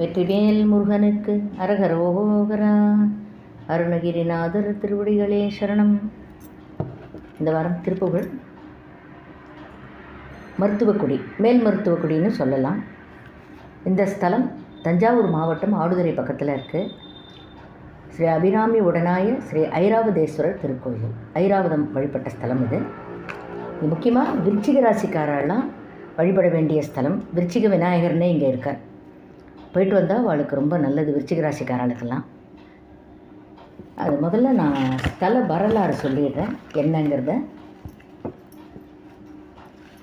வெற்றிவேல் முருகனுக்கு அரகரோகரா அருணகிரிநாதர் திருவடிகளே சரணம். இந்த வாரம் திருப்புகழ். மருத்துவக்குடி மேல் மருத்துவக்குடின்னு சொல்லலாம். இந்த ஸ்தலம் தஞ்சாவூர் மாவட்டம் ஆடுதுறை பக்கத்தில் இருக்குது ஸ்ரீ அபிராமி உடனாய ஸ்ரீ ஐராவதேஸ்வரர் திருக்கோயில். ஐராவதம் வழிபட்ட ஸ்தலம் இது. இது முக்கியமாக விருச்சிக ராசிக்காரெல்லாம் வழிபட வேண்டிய ஸ்தலம். விருச்சிக விநாயகர்னே இங்கே இருக்கார். போயிட்டு வந்தால் அவளுக்கு ரொம்ப நல்லது. விருச்சிக ராசிக்காரர்களுக்கெல்லாம் அது முதல்ல நான் ஸ்தல வரலாறு சொல்லிடுறேன். என்னங்கிறத.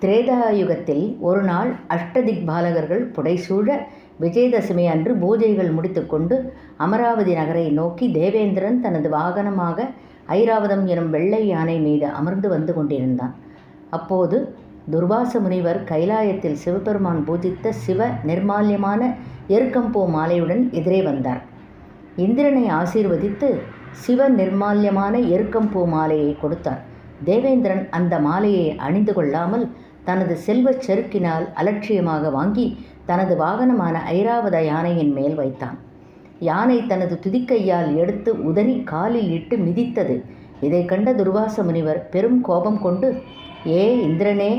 திரேதாயுகத்தில் ஒரு நாள் அஷ்டதிக் பாலகர்கள் புடைசூழ விஜயதசமி அன்று பூஜைகள் முடித்துக்கொண்டு அமராவதி நகரை நோக்கி தேவேந்திரன் தனது வாகனமாக ஐராவதம் எனும் வெள்ளை யானை மீது அமர்ந்து வந்து கொண்டிருந்தான். அப்போது துர்வாச முனிவர் கைலாயத்தில் சிவபெருமான் பூஜித்த சிவ நிர்மால்யமான எருக்கம்பூ மாலையுடன் எதிரே வந்தார். இந்திரனை ஆசீர்வதித்து சிவ நிர்மால்யமான எருக்கம்பூ மாலையை கொடுத்தார். தேவேந்திரன் அந்த மாலையை அணிந்து கொள்ளாமல் தனது செல்வச் செருக்கினால் அலட்சியமாக வாங்கி தனது வாகனமான ஐராவத யானையின் மேல் வைத்தான். யானை தனது துதிக்கையால் எடுத்து உதறி காலில் இட்டு மிதித்தது. இதை கண்ட துர்வாச முனிவர் பெரும் கோபம் கொண்டு ஏ இந்திரனே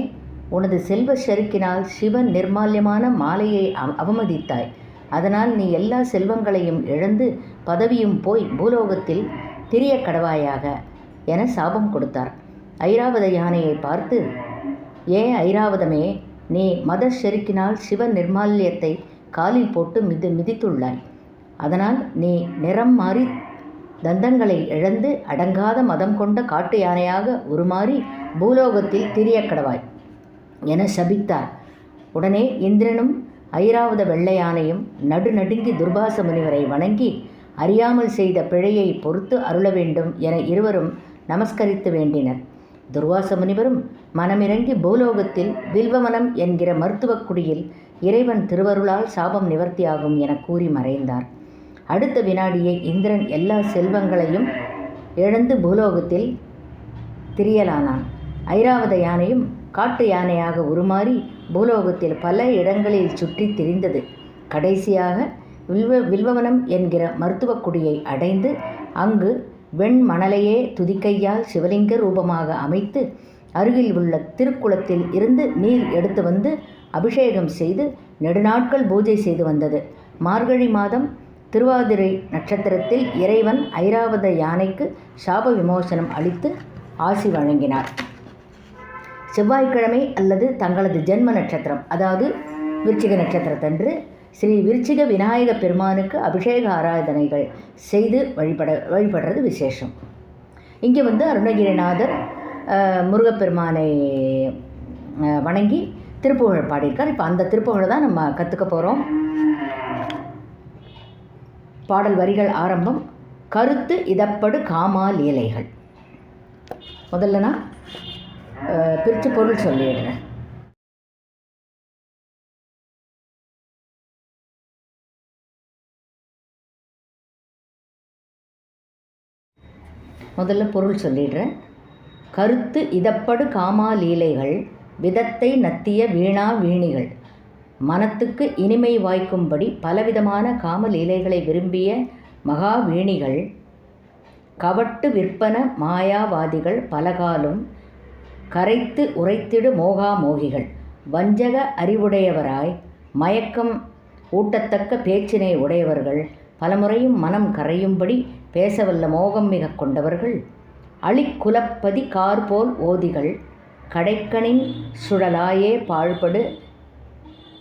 உனது செல்வ செருக்கினால் சிவன் நிர்மால்யமான மாலையை அவமதித்தாய். அதனால் நீ எல்லா செல்வங்களையும் இழந்து பதவியும் போய் பூலோகத்தில் திரிய கடவாயாக என சாபம் கொடுத்தார். ஐராவத யானையை பார்த்து ஏ ஐராவதமே நீ மத செருக்கினால் சிவ நிர்மால்யத்தை காலில் போட்டு மிதி மிதித்துள்ளாய். அதனால் நீ நிறம் மாறி தந்தங்களை இழந்து அடங்காத மதம் கொண்ட காட்டு யானையாக உருமாறி பூலோகத்தில் திரிய கடவாய். என சபித்தார். உடனே இந்திரனும் ஐராவத வெள்ளையானையும் நடுநடுங்கி துர்பாச முனிவரை வணங்கி அறியாமல் செய்த பிழையை பொறுத்து அருள வேண்டும் என இருவரும் நமஸ்கரித்து வேண்டினர். துர்வாச முனிவரும் மனமிறங்கி பூலோகத்தில் வில்வமனம் என்கிற மருத்துவக் குடியில் இறைவன் திருவருளால் சாபம் நிவர்த்தியாகும் என கூறி மறைந்தார். அடுத்த வினாடியே இந்திரன் எல்லா செல்வங்களையும் இழந்து பூலோகத்தில் திரியலானான். ஐராவத யானையும் காட்டு யானையாக உருமாறி பூலோகத்தில் பல இடங்களில் சுற்றி திரிந்தது. கடைசியாக வில்வ வில்வவனம் என்கிற மருத்துவக் குடியை அடைந்து அங்கு வெண்மணலையே துதிக்கையால் சிவலிங்க ரூபமாக அமைத்து அருகில் உள்ள திருக்குளத்தில் இருந்து நீர் எடுத்து வந்து அபிஷேகம் செய்து நெடுநாட்கள் பூஜை செய்து வந்தது. மார்கழி மாதம் திருவாதிரை நட்சத்திரத்தில் இறைவன் ஐராவத யானைக்கு சாப விமோசனம் அளித்து ஆசி வழங்கினார். செவ்வாய்க்கிழமை அல்லது தங்களது ஜென்ம நட்சத்திரம் அதாவது விருச்சிக நட்சத்திரத்தன்று ஸ்ரீ விருச்சிக விநாயக பெருமானுக்கு அபிஷேக ஆராதனைகள் செய்து வழிபட வழிபடுறது விசேஷம். இங்கே வந்து அருணகிரிநாதர் முருகப்பெருமானை வணங்கி திருப்புகழ் பாடியிருக்கார். இப்போ அந்த திருப்புகழை தான் நம்ம கற்றுக்க போகிறோம் பாடல் வரிகள் ஆரம்பம் கருத்து இதப்படு காமால் இலைகள். முதல்லனா பிரித்து பொருள் சொல்லிடுறேன். முதல்ல பொருள் சொல்லிடுறேன். கருத்து இதப்படு காமா லீலைகள் விதத்தை நத்திய வீணா வீணிகள். மனத்துக்கு இனிமை வாய்க்கும்படி பலவிதமான காம லீலைகளை விரும்பிய மகா வீணிகள். கவட்டு விற்பன மாயாவாதிகள் பலகாலும் கரைத்து உரைத்திடு மோகா மோகிகள் வஞ்சக அறிவுடையவராய் மயக்கம் ஊட்டத்தக்க பேச்சினை உடையவர்கள் பலமுறையும் மனம் கரையும்படி பேசவல்ல மோகம் மிக கொண்டவர்கள். அழிக்குலப்பதி கார்போல் ஓதிகள் கடைக்கணின் சுழலாயே பாழ்படு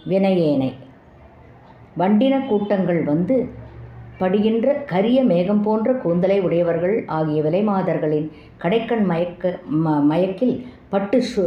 வினையேனை. வண்டின கூட்டங்கள் வந்து படுகின்ற கரிய மேகம் போன்ற கூந்தலை உடையவர்கள் ஆகிய விலைமாதர்களின் கடைக்கண் மயக்க ம மயக்கில் பட்டு சு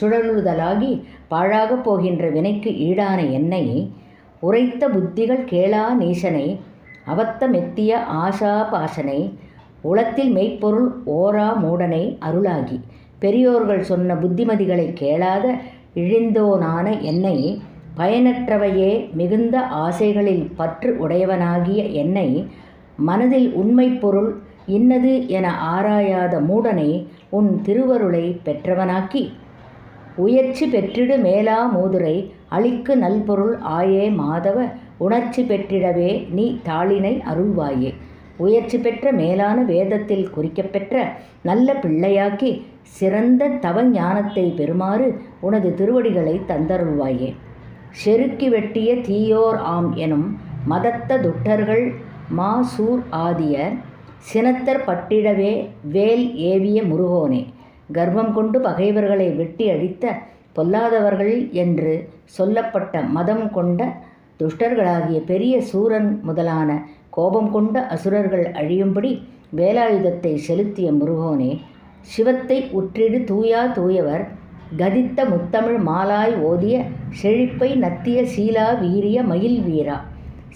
சுழலுதலாகி பாழாகப் போகின்ற வினைக்கு ஈடான என்னை உரைத்த புத்திகள் கேளா நீசனை அவத்த மெத்திய ஆசா பாசனை உளத்தில் மெய்ப்பொருள் ஓரா மூடனை அருளாகி. பெரியோர்கள் சொன்ன புத்திமதிகளை கேளாத இழிந்தோனான என்னை பயனற்றவையே மிகுந்த ஆசைகளில் பற்று உடையவனாகிய என்னை மனதில் உண்மை பொருள் இன்னது என ஆராயாத மூடனை உன் திருவருளை பெற்றவனாக்கி. உயர்ச்சி பெற்றிடு மேலா மூதுரை அழிக்கு நல்பொருள் ஆயே மாதவ உணர்ச்சி பெற்றிடவே நீ தாளினை அருள்வாயே. உயர்ச்சி பெற்ற மேலான வேதத்தில் குறிக்கப்பெற்ற நல்ல பிள்ளையாக்கி சிறந்த தவ ஞானத்தை பெறுமாறு உனது திருவடிகளை தந்தருள்வாயே. செருக்கி வெட்டிய தீயோர் ஆம் எனும் மதத்த துட்டர்கள் மாசூர் ஆதியர் சினத்தர் பட்டிடவே வேல் ஏவிய முருகோனே. கர்வம் கொண்டு பகைவர்களை வெட்டி அழித்த பொல்லாதவர்கள் என்று சொல்லப்பட்ட மதம் கொண்ட துஷ்டர்களாகிய பெரிய சூரன் முதலான கோபம் கொண்ட அசுரர்கள் அழியும்படி வேலாயுதத்தை செலுத்திய முருகோனே சிவத்தை உற்றிடு தூயா தூயவர். கதித்த முத்தமிழ் மாலாய் ஓதிய செழிப்பை நத்திய சீலா வீரிய மயில் வீரா.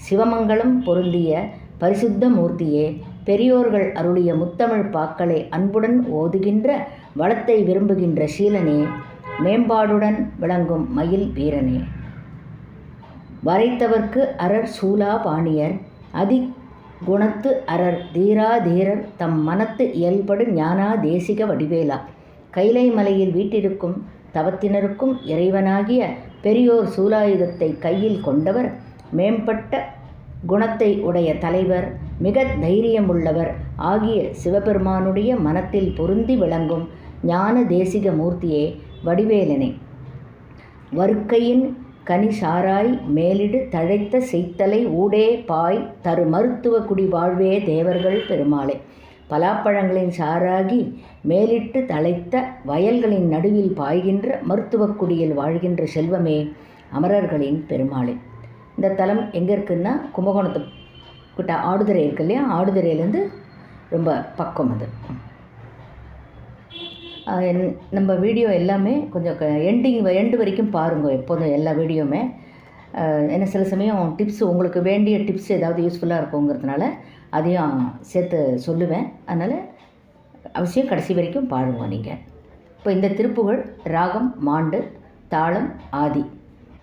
சிவமங்கலம் பொருந்திய பரிசுத்த மூர்த்தியே பெரியோர்கள் அருளிய முத்தமிழ் பாக்களை அன்புடன் ஓதுகின்ற வளத்தை விரும்புகின்ற சீலனே மேம்பாடுடன் விளங்கும் மயில் வீரனே. வரைத்தவர்க்கு அரர் சூலா பாணியர் அதி குணத்து அரர் தீரா தீரர் தம் மனத்து இயல்படு ஞானா தேசிக வடிவேலா. கைலை மலையில் வீட்டிருக்கும் தவத்தினருக்கும் இறைவனாகிய பெரியோர் சூலாயுதத்தை கையில் கொண்டவர் மேம்பட்ட குணத்தை உடைய தலைவர் மிக தைரியமுள்ளவர். ஆகிய சிவபெருமானுடைய மனத்தில் பொருந்தி விளங்கும் ஞான தேசிக மூர்த்தியே வடிவேலனே. வருக்கையின் கனி சாராய் மேலிடு தழைத்த செய்தலை ஊடே பாய் தரு மருத்துவ குடி வாழ்வே தேவர்கள் பெருமாளே. பலாப்பழங்களின் சாராகி மேலிட்டு தழைத்த வயல்களின் நடுவில் பாய்கின்ற மருத்துவக்குடியில் வாழ்கின்ற செல்வமே அமரர்களின் பெருமாளே. இந்த தலம் எங்கே இருக்குன்னா கும்பகோணத்து கிட்ட ஆடுதுறை இருக்கு இல்லையா? ஆடுதுறையிலேருந்து ரொம்ப பக்கம் அது. என்- நம்ம வீடியோ எல்லாமே கொஞ்சம் எண்டிங் எண்டு வரைக்கும் பாருங்கள் எப்போதும் எல்லா வீடியோவுமே. என்ன ஏன்னா சில சமயம் டிப்ஸ் உங்களுக்கு வேண்டிய டிப்ஸ் ஏதாவது யூஸ்ஃபுல்லாக இருக்குங்கிறதுனால அதையும் சேர்த்து சொல்லுவேன். அதனால் அவசியம் கடைசி வரைக்கும் பாருங்க நீங்கள் இப்போ இந்த திருப்புகழ் ராகம் மாண்டு தாளம் ஆதி.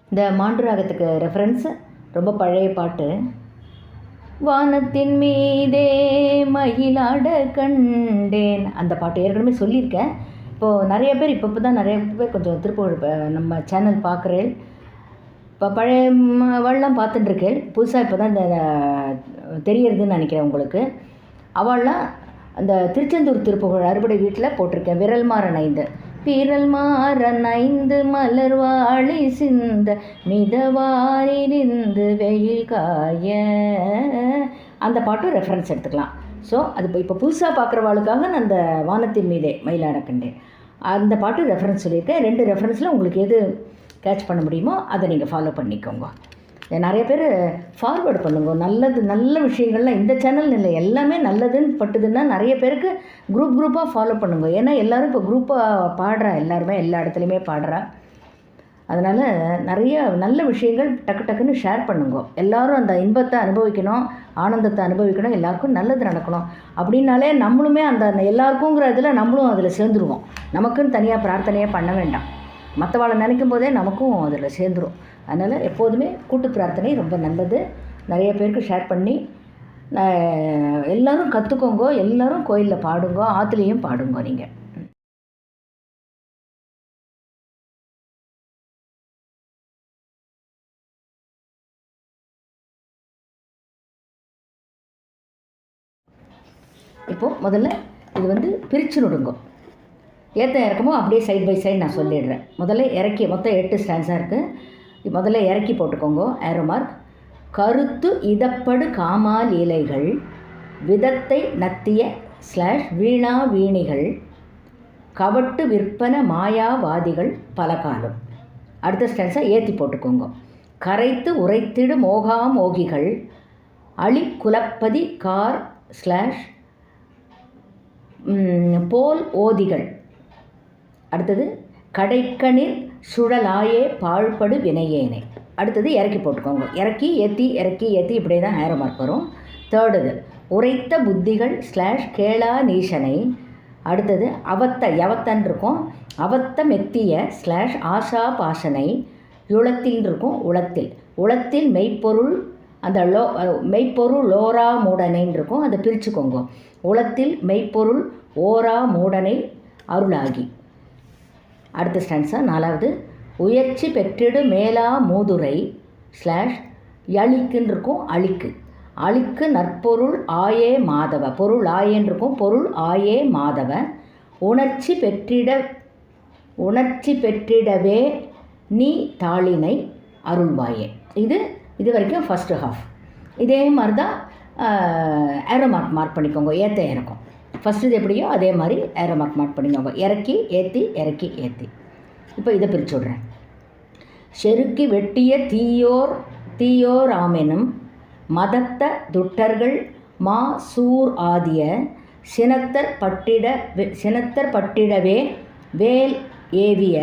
இந்த மாண்டு ராகத்துக்கு ரெஃபரன்ஸு ரொம்ப பழைய பாட்டு. வானத்தின் மீதே மயிலாட கண்டேன். அந்த பாட்டு ஏற்கனவே சொல்லியிருக்கேன். இப்போது நிறைய பேர் இப்போ இப்போ தான் நிறைய பேர் கொஞ்சம் திருப்பூர் நம்ம சேனல் பார்க்குறேன். இப்போ பழைய அவள்லாம் பார்த்துட்டுருக்கேன் புதுசாக இப்போ தான் இந்த தெரியறதுன்னு நினைக்கிறேன் உங்களுக்கு. அவள்லாம் அந்த திருச்செந்தூர் திருப்புகழ் அறுபடை வீட்டில் போட்டிருக்கேன். விரல் மாறன் ஐந்து. பிறல் மாறன் ஐந்து மலர் வாழி சிந்த மிதவாரிருந்து வெயில் காய. அந்த பாட்டும் ரெஃபரன்ஸ் எடுத்துக்கலாம். ஸோ அது இப்போ இப்போ புதுசாக பார்க்குறவாளுக்காக நான் அந்த வானத்தின் மீதே மயிலாட கண்டேன். அந்த பாட்டு ரெஃபரன்ஸ் சொல்லியிருக்கேன். ரெண்டு ரெஃபரன்ஸில் உங்களுக்கு எது கேட்ச் பண்ண முடியுமோ அதை நீங்கள் ஃபாலோ பண்ணிக்கோங்க. நிறைய பேர் ஃபார்வேர்டு பண்ணுங்க. நல்லது நல்ல விஷயங்கள்லாம் இந்த சேனல் இல்லை எல்லாமே நல்லதுன்னு பட்டுதுன்னா நிறைய பேருக்கு குரூப் குரூப்பாக ஃபாலோ பண்ணுங்க. ஏன்னா எல்லாரும் இப்போ குரூப்பாக பாடுறா எல்லாருமே எல்லா இடத்துலையுமே பாடுறா. அதனால் நிறைய நல்ல விஷயங்கள் டக்கு டக்குன்னு ஷேர் பண்ணுங்க. எல்லாரும் அந்த இன்பத்தை அனுபவிக்கணும் ஆனந்தத்தை அனுபவிக்கணும் எல்லாருக்கும் நல்லது நடக்கணும். அப்படின்னாலே நம்மளுமே அந்த எல்லாருக்குங்கிற இதில் நம்மளும் அதில் சேர்ந்துருவோம். நமக்குன்னு தனியாக பிரார்த்தனையே பண்ண வேண்டாம். மற்றவாளை நினைக்கும் போதே நமக்கும் அதில் சேர்ந்துரும். அதனால் எப்போதுமே கூட்டு பிரார்த்தனை ரொம்ப நல்லது. நிறைய பேருக்கு ஷேர் பண்ணி எல்லோரும் கற்றுக்கோங்க எல்லாரும் கோயிலில் பாடுங்க ஆற்றுலேயும் பாடுங்க நீங்கள் இப்போது முதல்ல இது வந்து பிரித்து நொடுங்க. ஏற்ற இறக்கமோ அப்படியே சைடு பை சைடு நான் சொல்லிடுறேன். முதல்ல இறக்கி மொத்தம் எட்டு ஸ்டான்ஸாக இருக்குது முதல்ல இறக்கி போட்டுக்கோங்க ஏரோ மார்க் கருத்து இதப்படு காமால் இலைகள் விதத்தை நத்திய ஸ்லாஷ் வீணா வீணிகள் கவட்டு விற்பன மாயாவாதிகள் பல காலம். அடுத்த ஸ்டான்ஸாக ஏற்றி போட்டுக்கோங்க. கரைத்து உரைத்திடு மோகா மோகிகள் அழி குலப்பதி கார் ஸ்லாஷ் போல் ஓதிகள். அடுத்தது கடைக்கணில் சுழலாயே பாழ்படு வினையேனே. அடுத்தது இறக்கி போட்டுக்கோங்க. இறக்கி ஏற்றி இறக்கி ஏற்றி இப்படியே தான் ஹேரோ மார்க் வரும். தேர்டுது உரைத்த புத்திகள் ஸ்லாஷ் கேளா நீஷனை. அடுத்தது அவத்த யவத்தன் இருக்கும். அவத்த மெத்திய ஸ்லாஷ் ஆஷா பாசனை யுளத்தில் இருக்கும் உளத்தில். உளத்தில் மெய்ப்பொருள் அந்த லோ மெய்ப்பொருள் லோரா மூடனைன்னு இருக்கும். அதை பிரிச்சுக்கோங்க. உளத்தில் மெய்ப்பொருள் ஓரா மூடனை அருளாகி. அடுத்த ஸ்டான்ஸா நாலாவது உயர்ச்சி பெற்றிடு மேலா மூதுரை ஸ்லாஷ் யளிக்குன்னு இருக்கும் அழிக்கு. அழிக்கு நற்பொருள் ஆயே மாதவ. பொருள் ஆயேன்னு இருக்கும் பொருள் ஆயே மாதவ. உணர்ச்சி பெற்றிட உணர்ச்சி பெற்றிடவே நீ தாளினை அருள்வாயே. இது இது வரைக்கும் ஃபஸ்ட்டு ஹாஃப் இதே மாதிரி தான் ஏரோ மார்க் மார்க் பண்ணிக்கோங்க. ஏற்ற இறக்கும். ஃபஸ்ட்டு இது எப்படியோ அதே மாதிரி ஏரோ மார்க் மார்க் பண்ணிக்கோங்க. இறக்கி ஏற்றி இறக்கி ஏற்றி இப்போ இதை பிரித்து விட்றேன். செருக்கி வெட்டிய தீயோர் தீயோராமெனும் மதத்த துட்டர்கள் மா சூர் ஆதிய சினத்தர் பட்டிட வே- சினத்தர் பட்டிடவே வேல் ஏவிய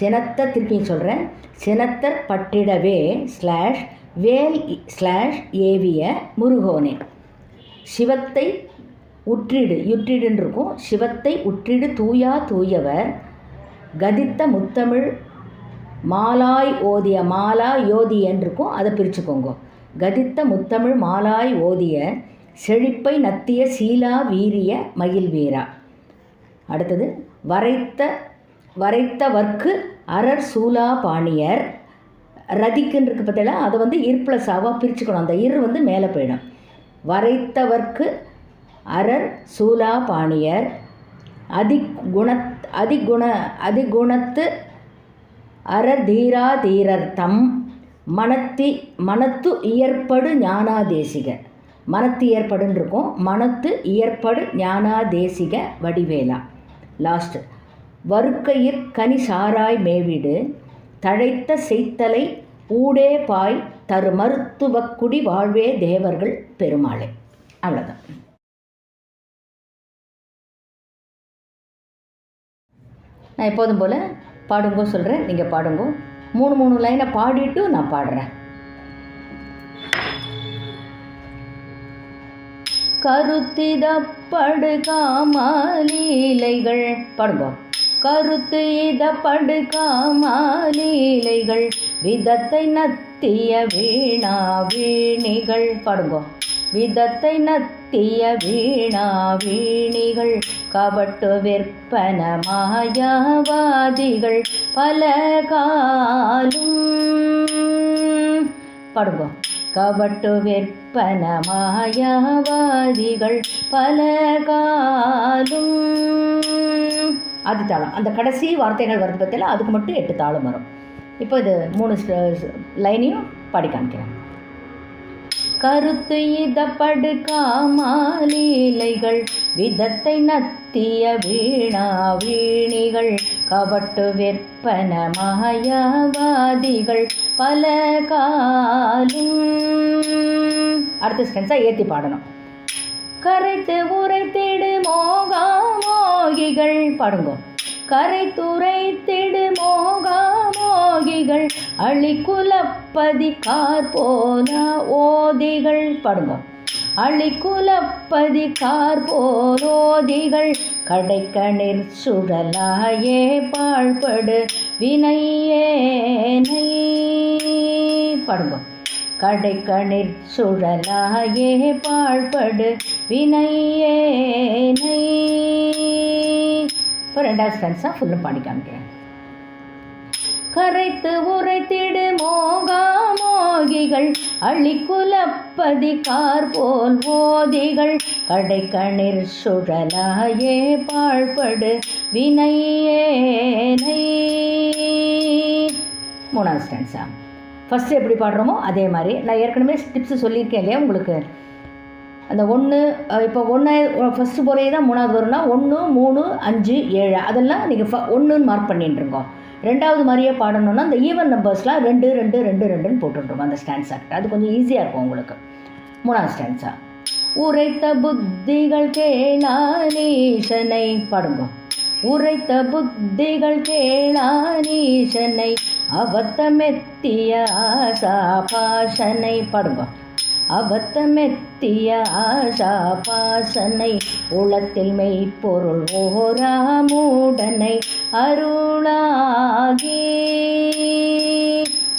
சினத்த திருப்பி சொல்கிறேன் சினத்தர் பட்டிடவே ஸ்லாஷ் வேல் ஸ்லாஷ் ஏவிய முருகோனே. சிவத்தை உற்றிடு. யுற்றிடுன்னு இருக்கும் சிவத்தை உற்றிடு தூயா தூயவர். கதித்த முத்தமிழ் மாலாய் ஓதிய மாலா யோதியன் இருக்கும் அதை பிரிச்சுக்கோங்க. கதித்த முத்தமிழ் மாலாய் ஓதிய செழிப்பை நத்திய சீலா வீரிய மயில் வீரா அடுத்தது வரைத்த வரைத்தவர்க்கு அரர் சூலா பாணியர். ரதிக்குன்னு இருக்கு பார்த்தீங்களா? அதை வந்து இர் ப்ளஸ் ஆவாக பிரிச்சுக்கணும். அந்த இர் வந்து மேலே போயிடும். வரைத்தவர்க்கு அரர் சூலா பாணியர். அதிகுண அதிகுண அதிகுணத்து அரர் தீரா தீரர் தம். மனத்தி மனத்து இயற்படு ஞானாதேசிக மனத்து ஏற்படுன்றிருக்கும் இருக்கும். மனத்து இயற்படு ஞானாதேசிக வடிவேலா. லாஸ்ட் வறுக்கையிற் கனி சாராய் மேவிடு. தழைத்த செய்தலை ஊடே பாய் தரு மருத்துவக்குடி வாழ்வே தேவர்கள் பெருமாளே. அவ்வளோதான் நான் எப்போதும் போல் பாடுங்கோ சொல்கிறேன் நீங்கள் பாடுங்கோ. மூணு மூணு லைனை பாடிட்டு நான் பாடுறேன். கருத்திதப்படு காமாலீலைகள் பாடுங்கோ. கருத்து இதப்படு காமாலீலைகள் விதத்தை நத்திய வீணா வீணிகள். பாடுங்கோ. விதத்தை நத்திய வீணா வீணிகள் கபட்டு விற்பன மாயாவாதிகள் பல காலும். பாடுங்கோ. கபட்டு விற்பன மாயாவாதிகள் பல காலும். அது தாளம் அந்த கடைசி வார்த்தைகள் வருது பற்றில அதுக்கு மட்டும் எட்டு தாளம் வரும். இப்போ இது மூணு லைனையும் பாடி காமிக்கிறேன். கருத்து இதப்படு காமாலீலைகள். விதத்தை நத்திய வீணா வீணிகள். கபட்டு விற்பன மாயாவாதிகள். பல காலும் அடுத்த ஸ்டென்ஸாக ஏற்றி பாடணும். கரைத்து உரைத்திடு மோகா மோகிகள். பாடுங்க. கரை கரைத்துரைத்திடு மோகாமோகிகள் அழிக்குலப்பதி கார்போனா ஓதிகள். பாடுங்கோ. அழிக்குலப்பதி கார்போரோதிகள் கடைக்கணிர் சுடலாயே பாழ்படு வினையேனை பாடுங்கோ. கடைக்கணிர் சுழலாயே பாழ்படு வினையேனை இப்போ ரெண்டாவது ஸ்டென்ஸாக ஃபுல்லும் பாடி காமிக்கிறேன். கரைத்து உரைத்திடு மோகாமோகிகள் போல் போதிகள் ஓதிகள் கடைக்கணிர் சுழலாயே பாழ்படு வினையேனை மூணாவது ஸ்டான்ஸா ஃபஸ்ட்டு எப்படி பாடுறோமோ அதே மாதிரி. நான் ஏற்கனவே டிப்ஸ் சொல்லியிருக்கேன் இல்லையா உங்களுக்கு? அந்த ஒன்று இப்போ ஒன்று ஃபஸ்ட்டு போகிறே தான் மூணாவது வரும்னா ஒன்று மூணு அஞ்சு ஏழு. அதெல்லாம் நீங்கள் ஃப ஒன்றுன்னு மார்க் பண்ணிட்டு இருக்கோம் ரெண்டாவது மாதிரியே பாடணுன்னா அந்த ஈவன் நம்பர்ஸ்லாம் ரெண்டு ரெண்டு ரெண்டு ரெண்டுன்னு போட்டுருக்கோம் அந்த ஸ்டான்ஸா அது கொஞ்சம் ஈஸியாக இருக்கும் உங்களுக்கு. மூணாவது ஸ்டான்ஸா உரைத்த புத்திகள் கேளானீசனை பாடுங்க. உரைத்த புத்திகள் கேளானீசனை அவத்தமெத்திய ஆசா பாஷனை பாடுங்க. அவத்தமெத்திய ஆசா பாசனை உளத்தில் மெய்ப்பொருள் ஓராமூடனை அருளாகி.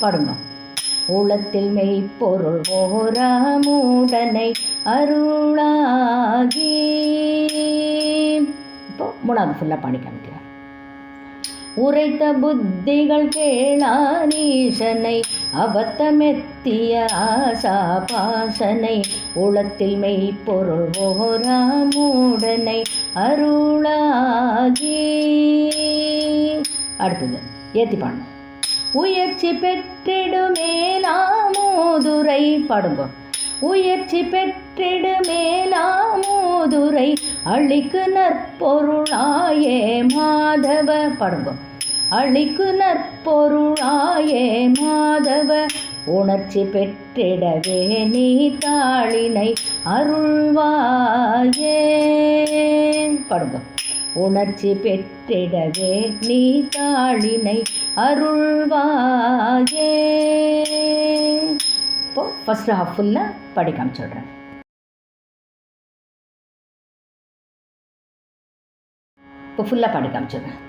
பாடுங்க. உளத்தில் மெய்ப்பொருள் ஓராமூடனை அருளாகி. இப்போ மூணாவது ஃபுல்லாக பாடி காமிக்கிறேன். உரைத்த புத்திகள் கேளானீசனை அபத்தமெத்திய ஆசா பாசனை உளத்தில் மெய்ப்பொருள் ஓராமூடனை அருளாகி. அடுத்தது ஏத்தி பாடணும் உயர்ச்சி பெற்றிடுமே நாமோதுரை பாடுங்க. உயர்ச்சி பெற்றிடுமே நாமோதுரை அழிக்கு நற்பொருளாயே மாதவ பாடுங்க. அழிக்கு நற்பொருளாயே மாதவ உணர்ச்சி பெற்றிடவே நீ தாளினை அருள்வாயே. பாடுங்க. உணர்ச்சி பெற்றிடவே நீ தாளினை அருள்வாயே. இப்போது ஃபஸ்ட்டு ஹாஃப் ஃபுல்லாக படிக்க சொல்கிறேன் இப்போ ஃபுல்லாக படிக்க காமிச்சிடுறேன்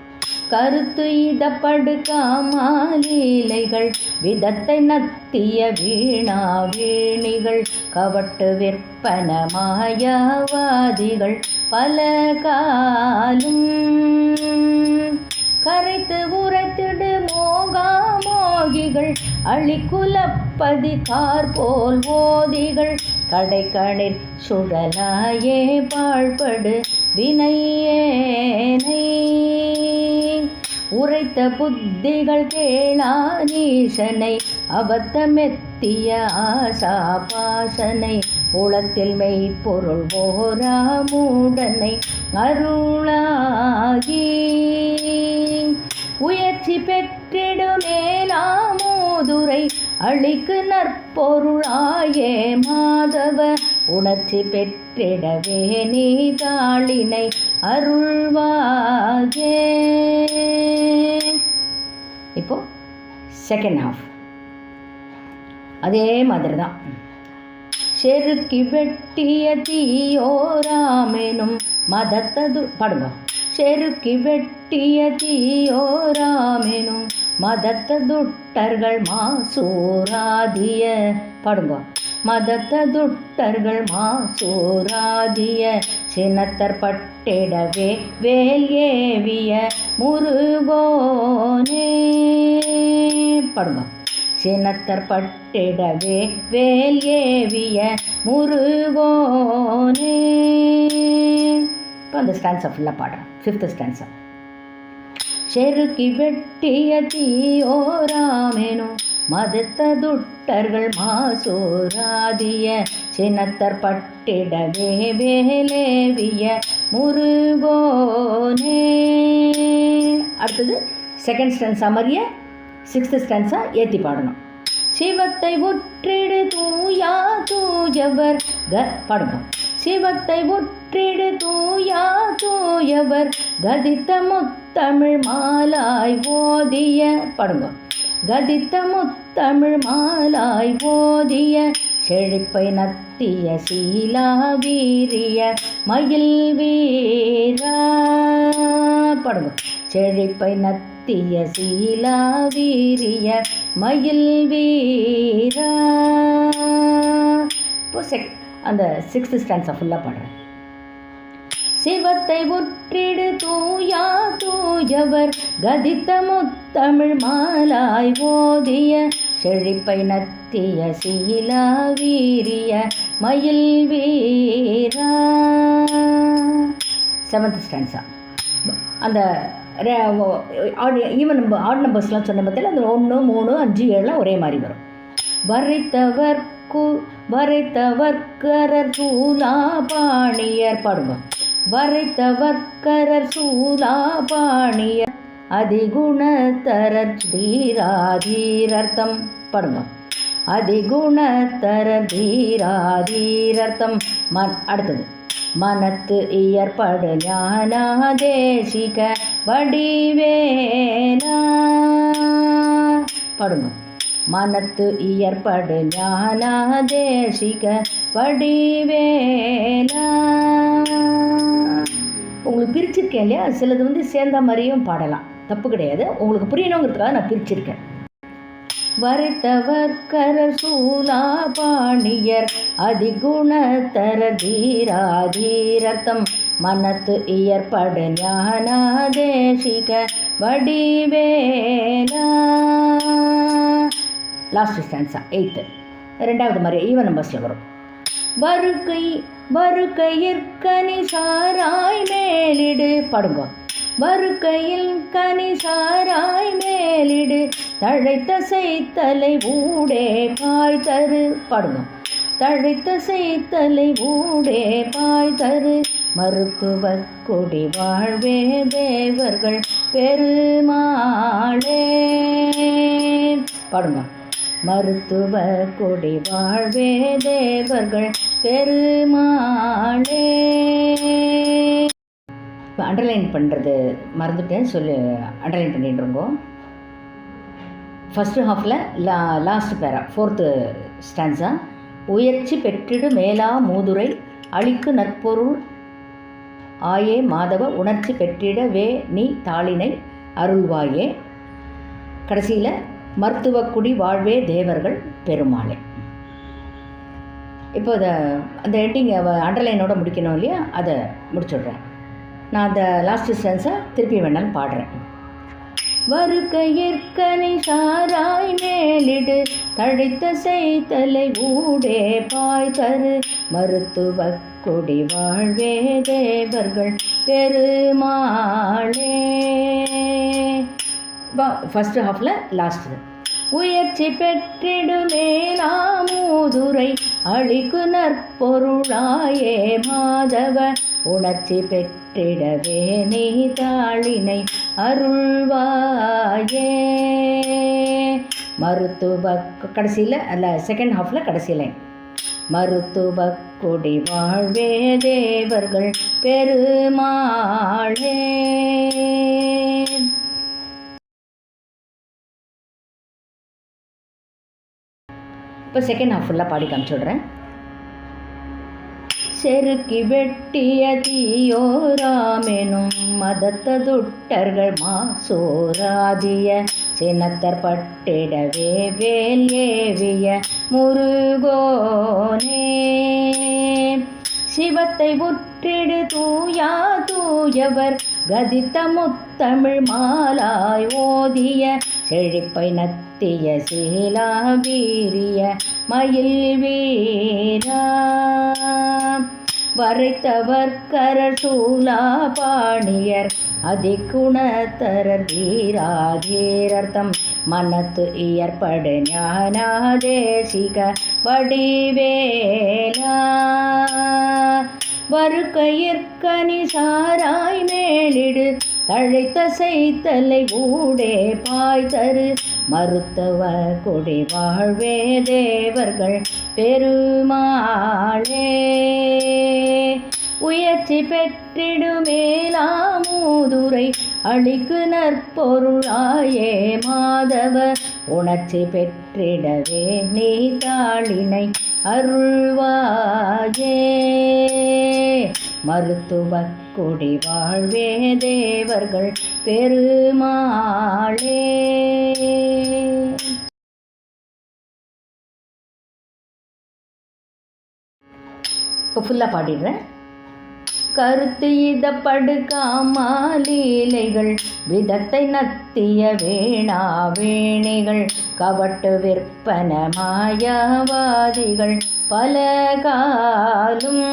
கருத்து இதப்படுக்காமலீலைகள் விதத்தை நத்திய வீணா வீணிகள் கவட்டு விற்பன மாயாவாதிகள் பல காலும் கரைத்து உரைத்திடு மோகா மோகிகள் அழிக்குலப்பதி கார்போல் ஓதிகள். கடைக்கணில் சுழலாயே பாழ்படு வினையேனை உரைத்த புத்திகள் கேளா நீசனை. அபத்தமெத்திய ஆசா பாசனை உளத்தில் மெய்ப்பொருள் ஓராமூடனை அருளாகி. உயர்ச்சி பெற்றிடுமே நாமோதுரை அழிக்கு நற்பொருளாயே மாதவ. உணர்ச்சி பெற்றிடவே நீ தாளினை அருள்வாகே இப்போ செகண்ட் ஹாஃப் அதே மாதிரி தான் செருக்கி வெட்டிய தீயோராமெனும் மதத்தது பாடுங்க. செருக்கி வெட்டிய தீயோராமெனும் மதத்த துட்டர்கள் மாசூராதிய பாடுங்க. மதத்த துட்டர்கள் மாசூராதிய சினத்தர் பட்டிடவே வேல் ஏவிய முருகோனே பாடுங்க. சினத்தர் பட்டிடவே வேல் ஏவிய முருகோனே. இப்போ அந்த ஸ்டான்ஸை ஃபுல்லாக பாடுறேன் ஃபிஃப்த்து ஸ்டான்ஸை செருக்கி வெட்டிய தீயோராமெனும் மதத்த துட்டர்கள் மாசோராதிய சினத்தர் பட்டிடவே வேலேவிய முருகோனே. அடுத்தது செகண்ட் ஸ்டான்ஸா அமரிய சிக்ஸ்த்து ஸ்டான்ஸாக ஏற்றி பாடணும். சிவத்தை ஒற்றிடு தூயா தூயவர். க பாடுங்க. சிவத்தை ஒற்றிடு தூயா தூயவர். கதித்த முத்தமிழ் மாலாய் ஓதிய பாடுங்க. கதித்த முத்தமிழ் மாலாய் ஓதிய செழிப்பை நத்திய சீலா வீரிய மயில் வீரா. பாடுங்க. செழிப்பை நத்திய சீலா வீரிய மயில் வீரா. இப்போ செக் அந்த சிக்ஸ்த் ஸ்டான்ஸை ஃபுல்லாக பாடுறேன். சிவத்தை உற்றிடு தூயா தூயவர் கதித்த முத்தமிழ் மாலாய் ஓதிய செழிப்பை நத்திய சீலா வீரிய மயில் வீரா. செவன்த் ஸ்டான்ஸா அந்த ஈவன் நம்ம ஆட் நம்பர்ஸ்லாம் சொன்ன பற்றியில் அந்த ஒன்று மூணு அஞ்சு ஏழுலாம் ஒரே மாதிரி வரும். வரைத்தவர்க்கு வரைத்தவர்க்கரர் சூலா பாணியர் பாடுங்க. வரைத்தவர்க்கரர் சூலா பாணியர் அதிகுணத்தரர் தீராதீரர்த்தம் பாடுங்க. அதிகுணத்தரர் தீராதீரர்த்தம். மன் அடுத்தது. மனத்து இயற்படு ஞானாதேசிக வடிவேனா. பாடுங்க. மனத்து இயற்படு ஞானாதேசிக வடிவேனா. உங்களுக்கு பிரிச்சிருக்கேன் இல்லையா? சிலது வந்து சேர்ந்த மாதிரியும் பாடலாம். தப்பு கிடையாது. உங்களுக்கு புரியணுங்கிறதுக்காக நான் பிரிச்சிருக்கேன். வரைத்தவர் கரர் சூலா பாணியர் அதிகுணத்தர தீராதீரத்தம் மனத்து இயற்படு ஞானாதேசிக வடிவேலா. லாஸ்ட் ஸ்டான்ஸா எயித்து ரெண்டாவது மாதிரி ஈவன் நம்பர்ஸில் வரும். வருகை வருகையிற்கனி சாராய் மேலிடு. படுங்க. வருக்கையில் கனிசாராய் மேலிடு தழைத்த செய்தலை ஊடே பாய் தரு. பாடுங்க. தழைத்த செய்தலை ஊடே பாய் தரு. மருத்துவ கொடி வாழ்வே தேவர்கள் பெருமாளே. பாடுங்க. மருத்துவ கொடி வாழ்வே தேவர்கள் பெருமாளே. இப்போ அண்டர்லைன் பண்ணுறது மறந்துட்டேன். சொல்லி அண்டர்லைன் பண்ணிட்டுருங்கோ ஃபஸ்ட்டு ஹாஃபில் லா லாஸ்ட் பேரா ஃபோர்த்து ஸ்டான்ஸா உயர்ச்சி பெற்றிடு மேலா மூதுரை அழிக்கு நற்பொருள் ஆயே மாதவ உணர்ச்சி பெற்றிட வே நீ தாளினை அருள்வாயே. கடைசியில் மருத்துவக்குடி வாழ்வே தேவர்கள் பெருமாளே. இப்போ அதை அந்த எண்டிங் அண்டர்லைனோட முடிக்கணும் இல்லையா? அதை முடிச்சுடுறேன். நான் அந்த லாஸ்ட் சென்ஸை திருப்பி வேணாலும் பாடுறேன். வருகையிற்கனி சாராய் மேலிடு தழைத்த செய்தலை ஊடே பாய் தரு. மருத்துவ கொடி வாழ்வே தேவர்கள் பெருமாளே. ஃபஸ்ட்டு ஹாஃபில் லாஸ்ட்டு உயர்ச்சி பெற்றிடுமேலாமூதுரை அழிக்கு நற்பொருளாயே மாதவ. உணர்ச்சி பெற்றிடவே நீ தாளினை அருள்வாயே. மருத்துவ கடைசியில் அல்ல செகண்ட் ஹாஃபில் கடைசி லைன் மருத்துவ கொடி வாழ்வே தேவர்கள் பெருமாளே. இப்போ செகண்ட் ஹாஃப் ஃபுல்லாக பாடி காமிச்சுடுறேன் செருக்கி வெட்டிய தீயோராமெனும் மதத்ததுட்டர்கள் மாசோராதிய. சினத்தர் பட்டிடவே வேல் ஏவிய முருகோனே. சிவத்தை உற்றிடு தூயா தூயவர் கதித்த முத்தமிழ் மாலாய் ஓதிய. செழிப்பை நத்திய சீலா வீரிய மயில் வீரா. வரைத்தவர் கரசூலா சூலா பாணியர். அதிகுணத்தரர் வீராதீரர்த்தம் மனத்து இயற்படு ஞானாதேசிக வடிவேலா. வருகையிற்கனி சாராய் மேலிடு. தழைத்த செய்தலை ஊடே பாய்தரு. தரு மருத்துவ கொடி வாழ்வே தேவர்கள் பெருமாளே. உயர்ச்சி பெற்றிடுமேலாமூதுரை அழிக்கு நற்பொருளாயே மாதவ உணர்ச்சி பெற்றிடவே நீ தாளினை அருள்வாயே. மருத்துவ கொடி வாழ்வே தேவர்கள் பெருமாளே. இப்போ ஃபுல்லாக பாடிடுறேன். கருத்து இதப்படு காமாலீலைகள் விதத்தை நத்திய வேணா வேணிகள் கவட்டு விற்பன மாயாவாதிகள் பல காலும்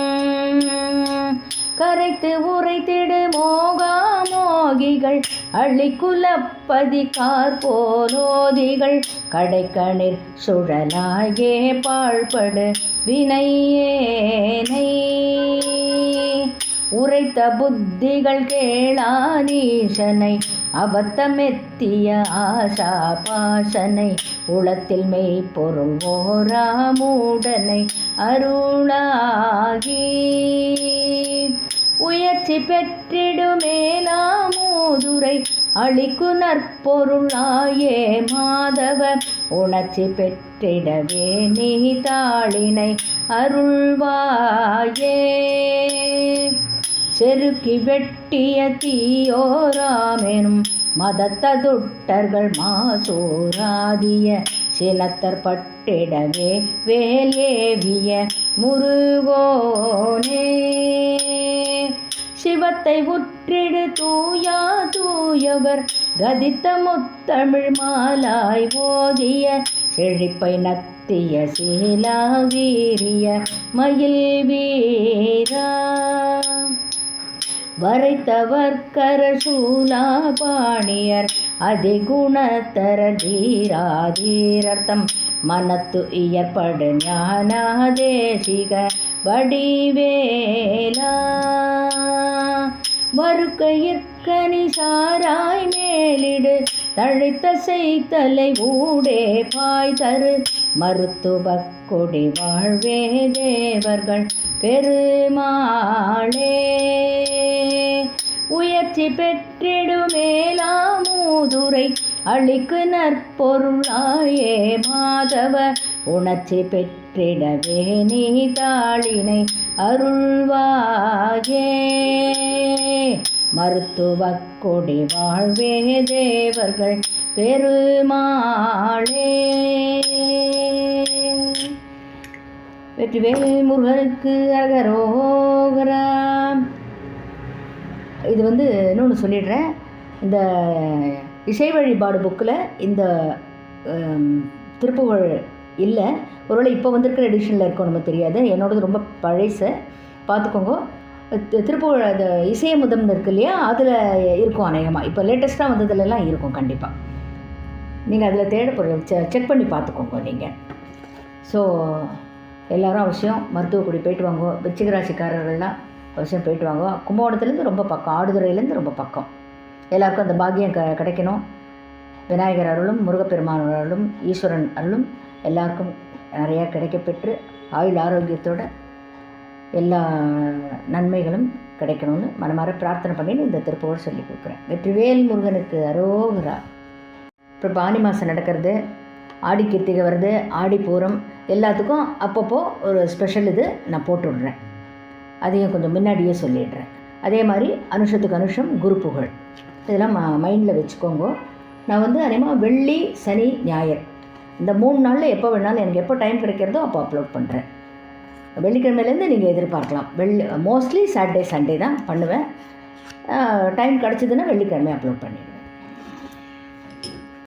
கரைத்து உரைத்திடு மோகாமோகிகள். அள்ளிக்குலப்பதி கார்போலோதிகள். கடைக்கணிர் சுழலாயே பாழ்படு வினையேனை உரைத்த புத்திகள் கேளானீசனை அபத்தமெத்திய ஆசா பாசனை உளத்தில் மெய்ப்பொருள் ஓராமூடனை அருளாகி. உயர்ச்சி பெற்றிடுமே நாமோதுரை அழிக்கு நற்பொருளாயே மாதவ உணர்ச்சி பெற்றிடவே நீ தாளினை அருள்வாயே. செருக்கி வெட்டிய தீயோராமெனும் மதத்ததுட்டர்கள் மாசோராதிய சிலத்தர் பட்டிடவே வேலேவிய முருகோனே. சிவத்தை உற்றிடு தூயா தூயவர் கதித்த முத்தமிழ் மாலாய் ஓதிய செழிப்பை நத்திய சீலா வீரிய மயில் வீரா. வரைத்தவர்க்கர சூலா பாணியர் அதிகுணத்தர தீராதீரர்த்தம். மனத்து இயற்படு ஞானாதேசிக வடிவேலா. மறுக்கையிற்கனி சாராய் மேலிடு. தழைத்த செய்தலை ஊடே பாய் தரு மருத்துவ கொடி வாழ்வே தேவர்கள். பெருமாளே உயர்ச்சி பெற்றிடுமேலாமூதுரை அழிக்கு நற்பொருளாயே மாதவ உணர்ச்சி பெற்றிடவே நீ தாளினை அருள்வாயே. மருத்துவ கொடி வாழ்வே தேவர்கள் பெருமாளே. வெற்றிவேல் முருகனுக்கு அகரோகரா இது வந்து இன்னொன்று சொல்லிடுறேன். இந்த இசை வழிபாடு புக்கில் இந்த திருப்புகழ் இல்லை. ஒருவேளை இப்போ வந்திருக்கிற எடிஷனில் இருக்கோ நமக்கு தெரியாது. என்னோடது ரொம்ப பழைசு. பார்த்துக்கோங்க திருப்புகழ் அது இசையமுதம்னு இருக்கு இல்லையா? அதில் இருக்கும் அநேகமாக இப்போ லேட்டஸ்ட்டாக வந்ததுலலாம் இருக்கும் கண்டிப்பாக நீங்கள் அதில் தேட பொருள் செக் பண்ணி பார்த்துக்கோங்க நீங்கள் ஸோ எல்லாரும் அவசியம் மருத்துவக்குடி போயிட்டு வாங்க. விச்சிகராசிக்காரர்கள்லாம் அவசியம் போயிட்டு வாங்க. கும்பகோணத்துலேருந்து ரொம்ப பக்கம். ஆடுதுறையிலேருந்து ரொம்ப பக்கம். எல்லாருக்கும் அந்த பாக்கியம் க கிடைக்கணும். விநாயகர் அருளும் முருகப்பெருமான் அருளும் ஈஸ்வரன் அருளும் எல்லாருக்கும் நிறையா கிடைக்கப்பெற்று ஆயுள் ஆரோக்கியத்தோட எல்லா நன்மைகளும் கிடைக்கணும்னு மனமாற பிரார்த்தனை பண்ணி இந்த திருப்போடு சொல்லி கொடுக்குறேன். வெற்றிவேல் முருகனுக்கு அரோகரா. இப்போ பாணி மாதம் நடக்கிறது. ஆடி கிருத்திகை வருது ஆடி பூரம் எல்லாத்துக்கும் அப்பப்போ ஒரு ஸ்பெஷல் இது நான் போட்டுவிட்றேன் அதையும் கொஞ்சம் முன்னாடியே சொல்லிடுறேன். அதே மாதிரி அனுஷத்துக்கு அனுஷம் குரு புகழ். இதெல்லாம் மைண்டில் வச்சுக்கோங்க. நான் வந்து அதேமாக வெள்ளி சனி ஞாயிறு. இந்த மூணு நாளில் எப்போ வேணாலும் எனக்கு எப்போ டைம் கிடைக்கிறதோ அப்போ அப்லோட் பண்ணுறேன் வெள்ளிக்கிழமையிலேருந்து நீங்கள் எதிர்பார்க்கலாம். வெள்ளி மோஸ்ட்லி சாட்டர்டே சண்டே தான் பண்ணுவேன். டைம் கிடச்சிதுன்னா வெள்ளிக்கிழமை அப்லோட் பண்ணிடுவேன்.